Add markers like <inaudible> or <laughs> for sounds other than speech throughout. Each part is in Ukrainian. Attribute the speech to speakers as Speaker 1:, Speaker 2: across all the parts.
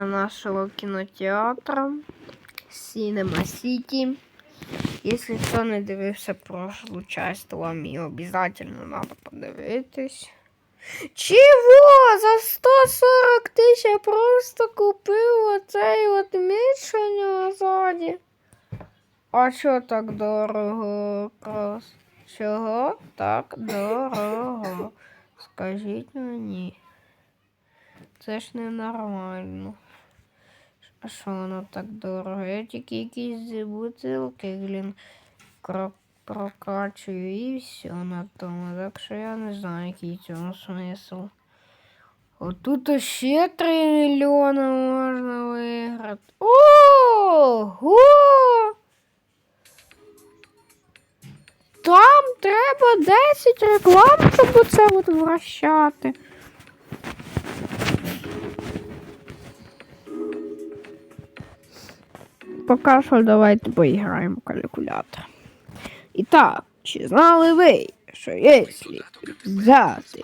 Speaker 1: нашего кинотеатра Cinema City. Если хто не дивився прошлу часть, то вам її обязательно надо подивитись. Чего? За 140 тисяч я просто купив оцей от меч, що у. А чо так дорого? Чого так дорого? Скажіть мені. Це ж ненормально. А що воно так дорого? Я тільки якісь бутилки, блін, прокачую і все на тому. Так що я не знаю, який цього смисл. Отут ще 3 мільйони можна виграти. Ого! Там треба 10 реклам, щоб оце от вращати. Поки що давайте поіграємо в калькулятор. І так, чи знали ви, що якщо взяти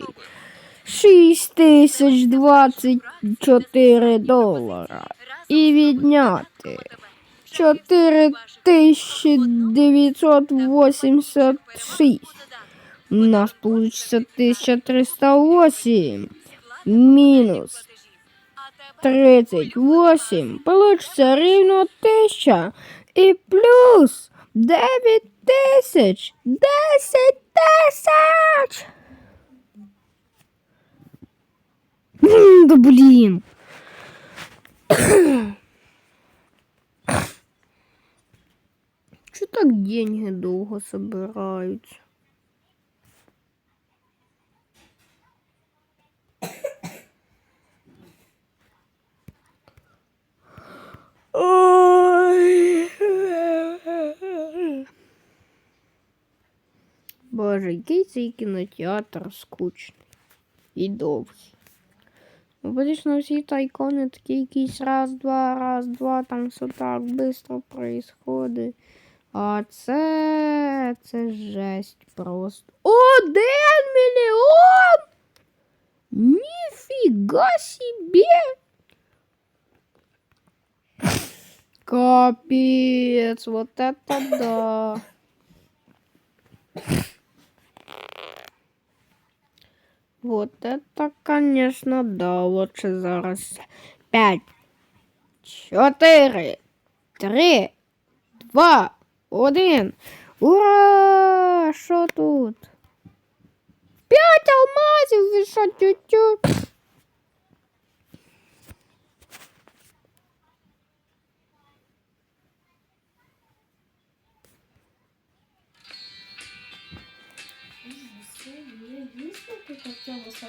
Speaker 1: 6024 долара і відняти 4986, у нас получится 1308 минус 38 получится рівно 1000 і плюс 9000 10 тисяч. Да блін. Чё так деньги долго собираются? цей кінотеатр скучний і довгий. Ну, Обично всі тайкони такі якісь раз-два, раз-два, там все так швидко происходить. А це. це жесть просто. Один мільйон! Ніфіга себе! Капец, вот это да. Вот это, конечно, да. лучше зараз. П'ять, чотири, три, два, один. Ура! Що тут? П'ять алмазів, ви що, тю-тю?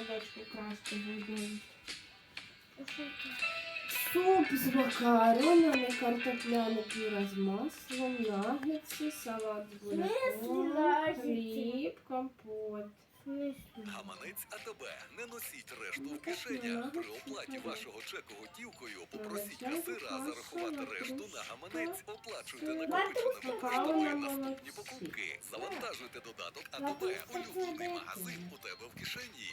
Speaker 2: Садочку краще буде. Суп з макаронами, картопляне пюре з маслом, нагетси, салат з буряком, хліб, компот.
Speaker 3: Гаманець АТБ. Не носіть решту в кишенях. При оплаті вашого чеку готівкою попросіть касира зарахувати решту на гаманець. Оплачуйте накопиченими коштами наступні покупки. Завантажуйте додаток АТБ. Улюблений магазин у тебе в кишені.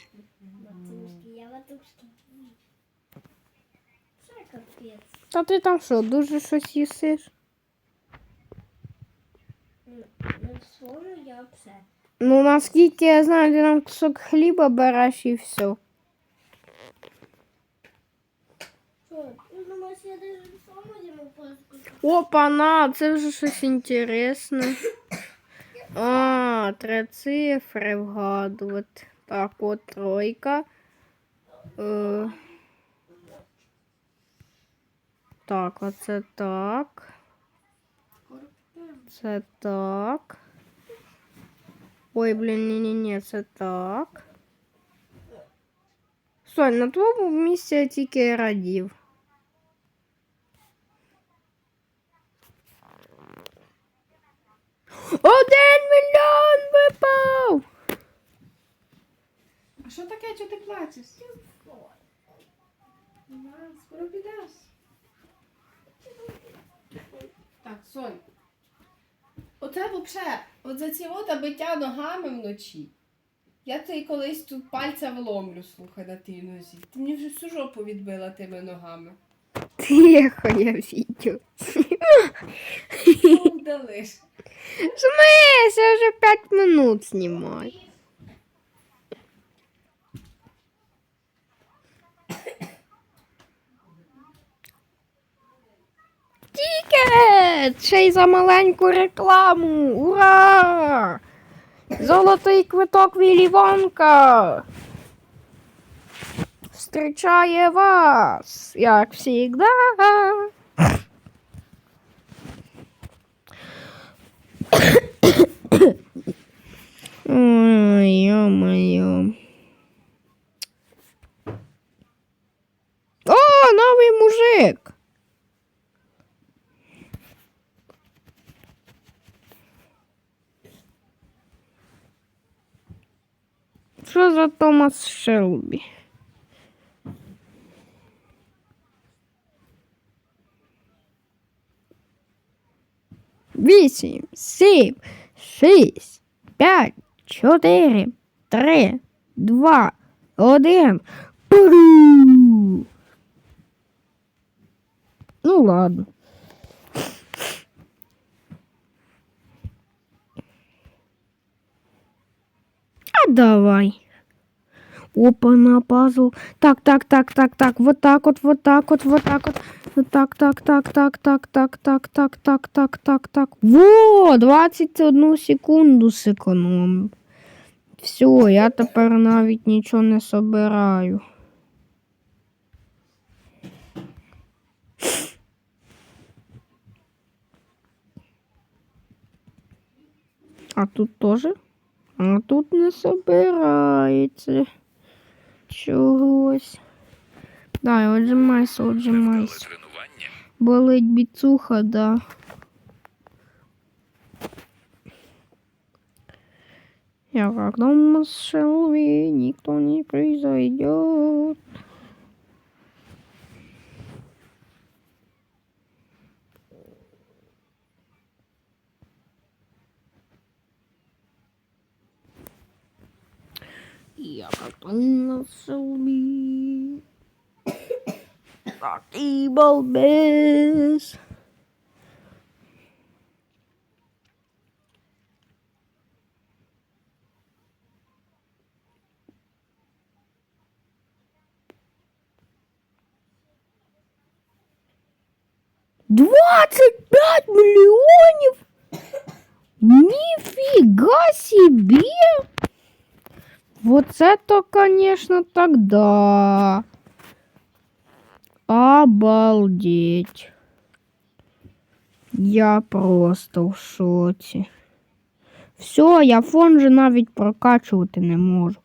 Speaker 1: Та ти там що, дуже щось їсиш?
Speaker 4: Свою я все.
Speaker 1: Ну, наскільки я знаю, ти там кусок хліба береш і все.
Speaker 4: Що? Ти думаєш, я даже сама йому просто.
Speaker 1: Опа-на, це вже щось інтересне. А, три цифри вгадувати. Так, от тройка. Е, так, оце так. Це так. Ой, блін, ні-ні-ні, це так. Сонь, на твоєму місці я тільки радів. Один мільйон випав!
Speaker 2: А що таке, що ти плачеш? Скоро підеш. Так, Сонь. Оце взагалі, от за ці от биття ногами вночі. Я тобі колись тут пальця вломлю, слухай, на тій нозі. Ти мені вже всю жопу відбила тими ногами.
Speaker 1: Тихо, я відео.
Speaker 2: вдалиш?
Speaker 1: Смис, я вже 5 минут знімаю. Тікет! Ще й за маленьку рекламу! Ура! Золотий квиток Віллі Вонка! Встречає вас, як всегда. Ой, ё-моё. О, новый мужик! Що за Томас Шелбі? Вісім, сім, шість, п'ять, чотири, три, два, один. Ну ладно. Давай. Опа, на пазл. Так, так, так, так, так. Вот так вот, вот так вот, вот так вот. Вот так, так, так, так, так, так, так, так, так, так, так, так. Во, 21 секунду зекономив. Все, я тепер навіть нічого не собираю. А тут теж? А тут не собирається. Чогось. Дай, отжимайся, отжимайся. Болить біцуха, да. Я как дома с Шелви, никто не произойдет. Я дома с Шелви. Такий балбес. Двадцать пять миллионов? Нифига себе! Вот это, конечно, тогда. Обалдеть. Я просто в шоці. Все, я фон же навіть прокачувати не можу.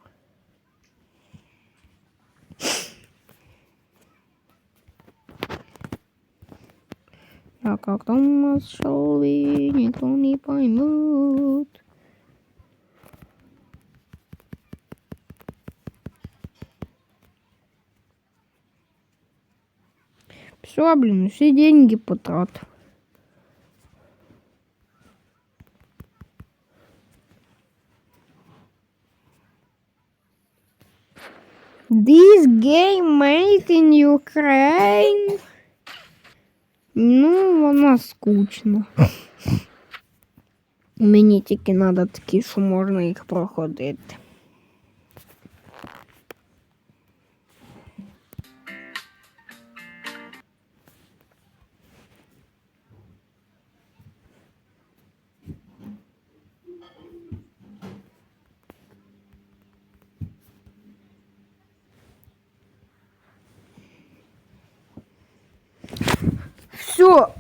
Speaker 1: Я как Томас Шелби, никто не поймет. Все, блин, все деньги потратил. This game made in Ukraine. Ну, вона скучна. <laughs> Мені тільки треба такі, що можна їх проходити.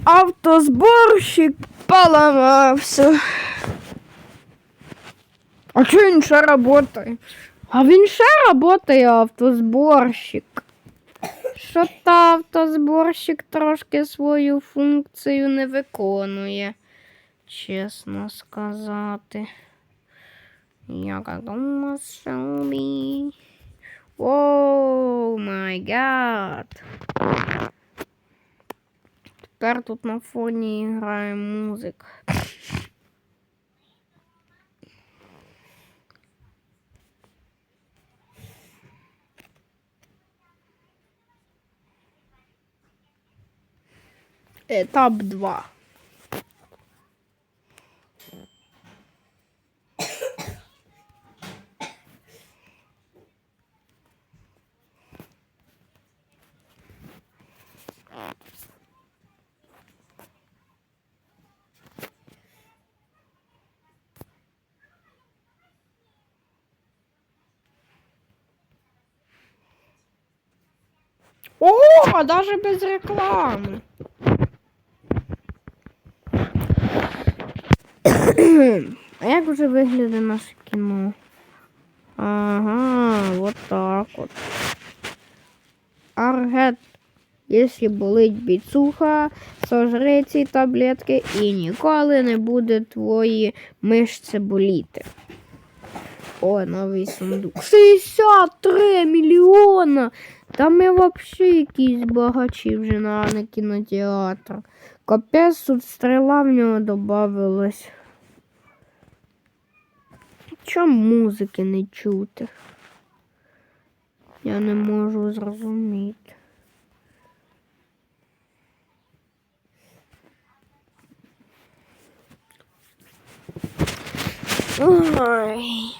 Speaker 1: Автосборщик поламався. А що він ще працює? А він ще працює автосборщик. Що то автозборщик трошки свою функцію не виконує, чесно сказати. Я дома Шелбі. О май гад. Тепер тут на фоні грає музика. Етап 2. О, даже без реклами. <coughs> А як вже виглядає наше кіно? Ага, вот так от. Аргет. Якщо болить біцуха, сожри ці таблетки і ніколи не буде твої мишці боліти. О, новий сундук. 63 мільйона! Та ми взагалі якісь багачі вже на, на кінотеатр. Капець тут стріла в нього додавилась. Чому музики не чути? Я не можу зрозуміти. Ой.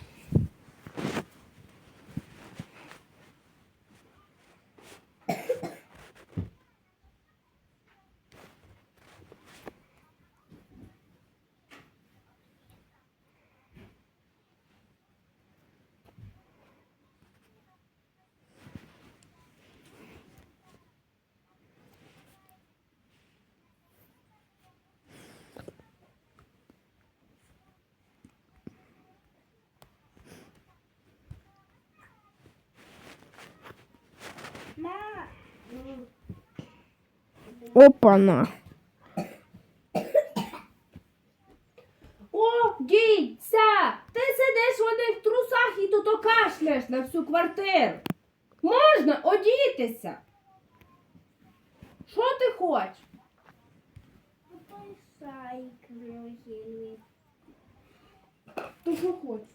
Speaker 1: Опана.
Speaker 2: О, дідься! Ти сидиш в одних трусах і тут кашляєш на всю квартиру. Можна одітися. Що ти хочеш? Ти що хочеш?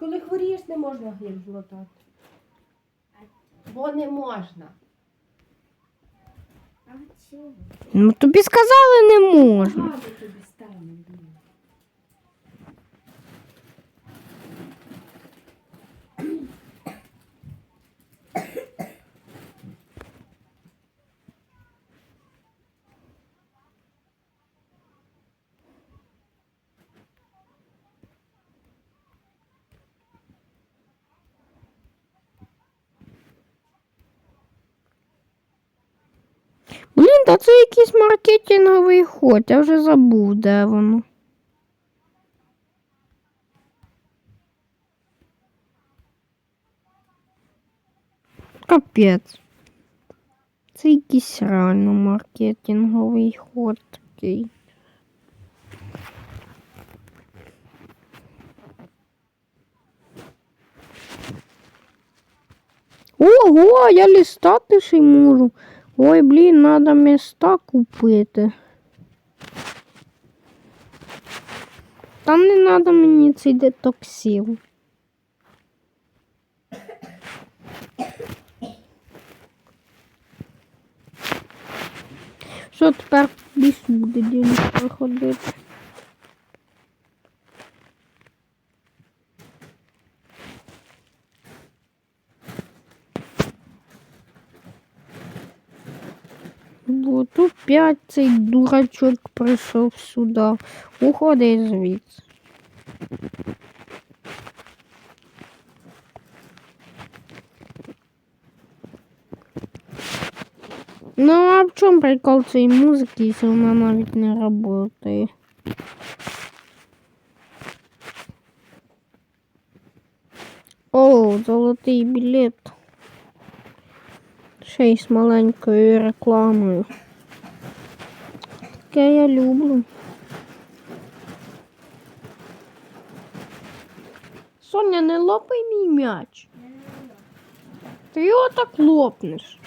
Speaker 2: Коли хворієш, не можна грім злотати. Бо не можна.
Speaker 1: Ну тобі сказали не можна. Блін, та це якийсь маркетинговий ход, я вже забув, де воно. Капець. Це якийсь реально маркетинговий ход такий. Ого, я лістати ще й можу. Ой, блін, надо міста купити. Там не надо мені цей детоксил. Що тепер більше буде день проходити? Бо тут п'ять цей дурачок прийшов сюди. Уходи звідси. Ну, а в чому прикол цієї музики, якщо вона навіть не працює? О, золотий білет. Ще й з маленькою рекламою. Таке я люблю. Соня, не лопай мій м'яч. Ти його так лопнеш.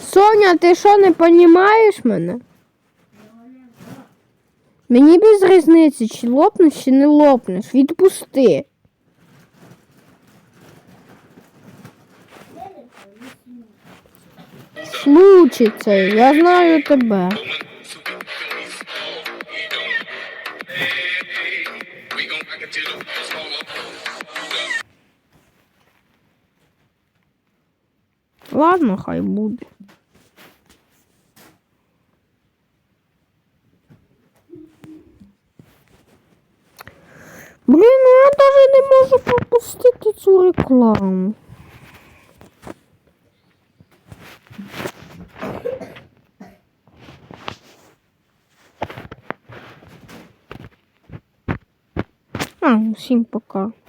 Speaker 1: Соня, ти що не розумієш мене? Мені без різниці, чи лопнеш, чи не лопнеш. Відпусти. Случиться, я знаю тебе. Ладно, хай буде. Блін, ну я навіть не можу пропустити цю рекламу. А, всім пока.